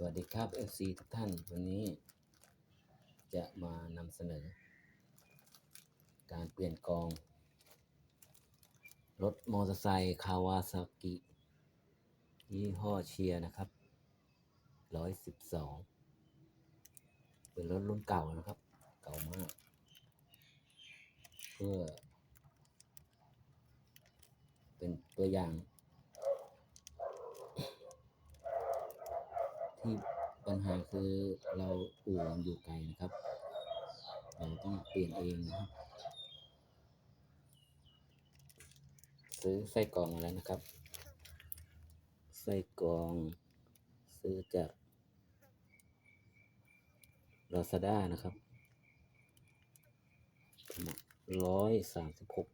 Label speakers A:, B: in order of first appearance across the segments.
A: สวัสดีครับ FC ทุกท่านวันนี้ จะมานำเสนอ การเปลี่ยนกอง รถมอเตอร์ไซค์คาวาซากิยี่ห้อเชียร์นะครับ 112 เป็นรถรุ่นเก่านะครับ เก่ามาก เพื่อ เป็นตัวอย่าง ที่ปัญหาคือเราอู่มันอยู่ไกลนะครับ เราต้องเปลี่ยนเองนะครับซื้อไส้กรองมาแล้วนะครับไส้กรองซื้อจาก Lazada นะครับร้อยสามสิบหก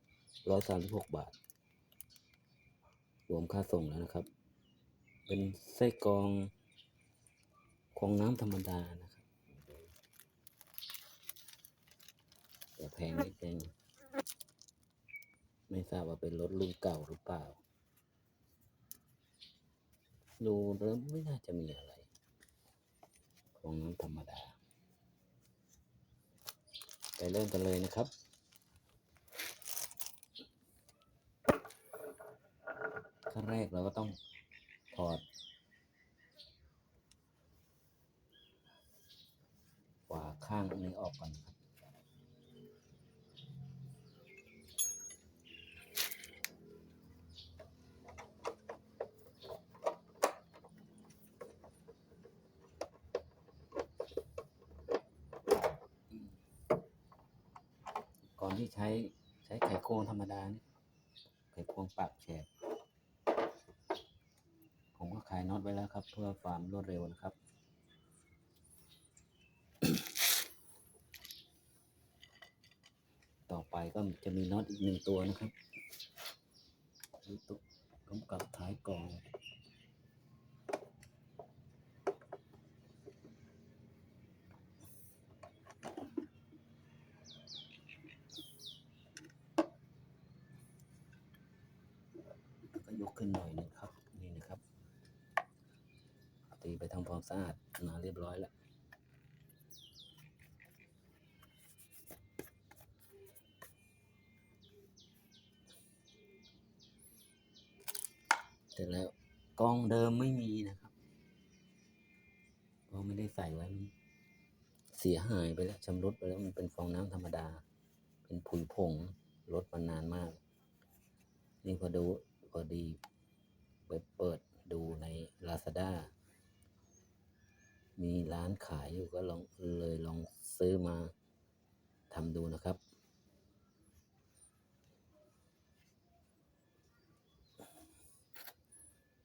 A: ร้อยสามสิบหกบาท รวมค่าส่งแล้วนะครับ เป็นไส้กรอง องน้ำธรรมดานะครับแต่แพงนิดนึงไม่ทราบว่าเป็นรถรุ่นเก่าหรือเปล่า ดูเริ่มไม่น่าจะมีอะไร ของน้ำธรรมดา ไปเริ่มกันเลยนะครับขั้นแรกเราก็ต้องถอด ฝาข้างนี้ออกก่อนครับ ก่อนที่ใช้ใช้ไขควงธรรมดานี่ไขควงปากแฉกผมก็ขายน็อตไว้แล้วครับ เพื่อความรวดเร็วนะครับ ต่อ ไปก็จะมีน็อตอีกหนึ่งตัวนะครับนี่ตัวกำกับท้ายก่องก็ยกขึ้นหน่อยนึงครับ นี่นะครับ ตีไปทำความสะอาดมาเรียบร้อยแล้ว ร็จแล้วกล้องเดิมไม่มีนะครับก็ไม่ได้ใส่ไว้เสียหายไปแล้วชำรุดไปแล้วมันเป็นฟองน้ำธรรมดา เป็นผุยผงรถมันนานมาก นี่พอดูพอดีไปเปิดดูใน Lazada มีร้านขายอยู่ก็ลองเลยลองซื้อมาทำดูนะครับ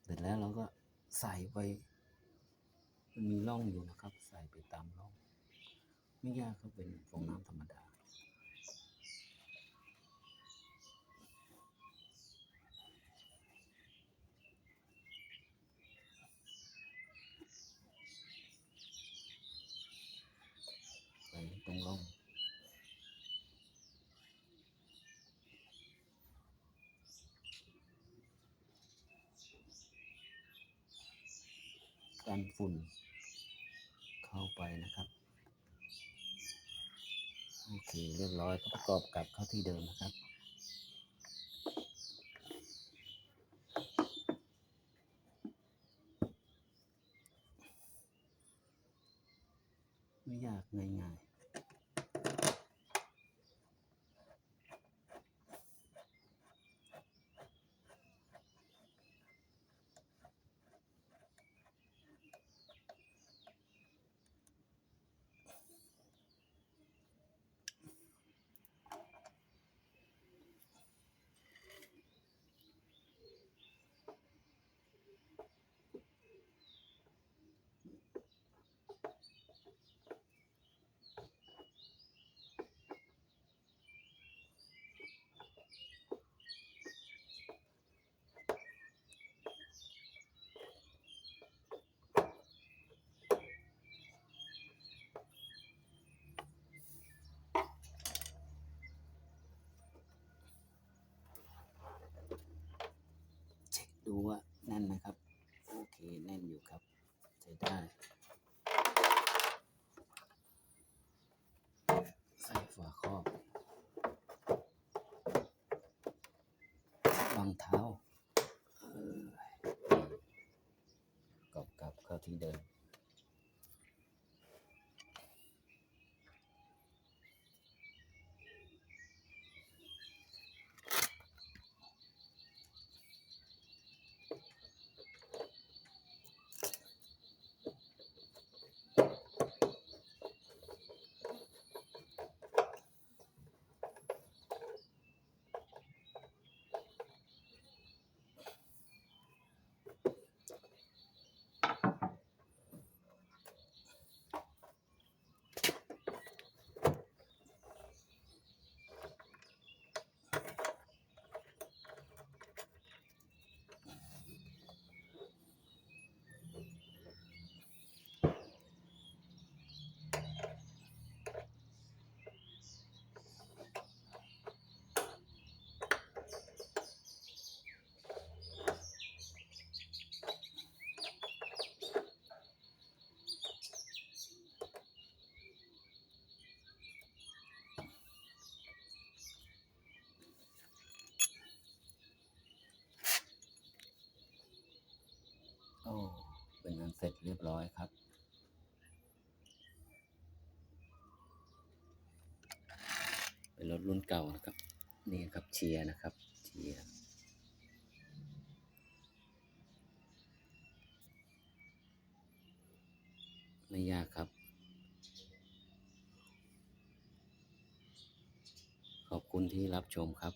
A: เสร็ จแล้วเราก็ใส่ไปมีร่องอยู่นะครับ ใส่ไปตามร่อง ไม่ยากครับเป็นฟองน้ำธรรมดา ใส่ตรงร่อง กันฝุ่นเข้าไปนะครับ โอเคเรียบร้อยก็ประกอบกลับเข้าที่เดิมนะครับไม่ยากง่ายู้ว่าแน่นนะครับ โอเคแน่นอยู่ครับ ใช้ได้ใส่ฝาครอบวางเท้ากลับกลับเข้าที่เดิม เสร็จเรียบร้อยครับ เป็นรถรุ่นเก่านะครับ นี่ครับเชียร์นะครับเชียร์ไม่ยากครับ ขอบคุณที่รับชมครับ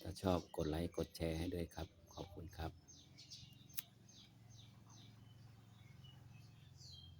A: ถ้าชอบกดไลค์ กดแชร์ให้ด้วยครับ ขอบคุณครับ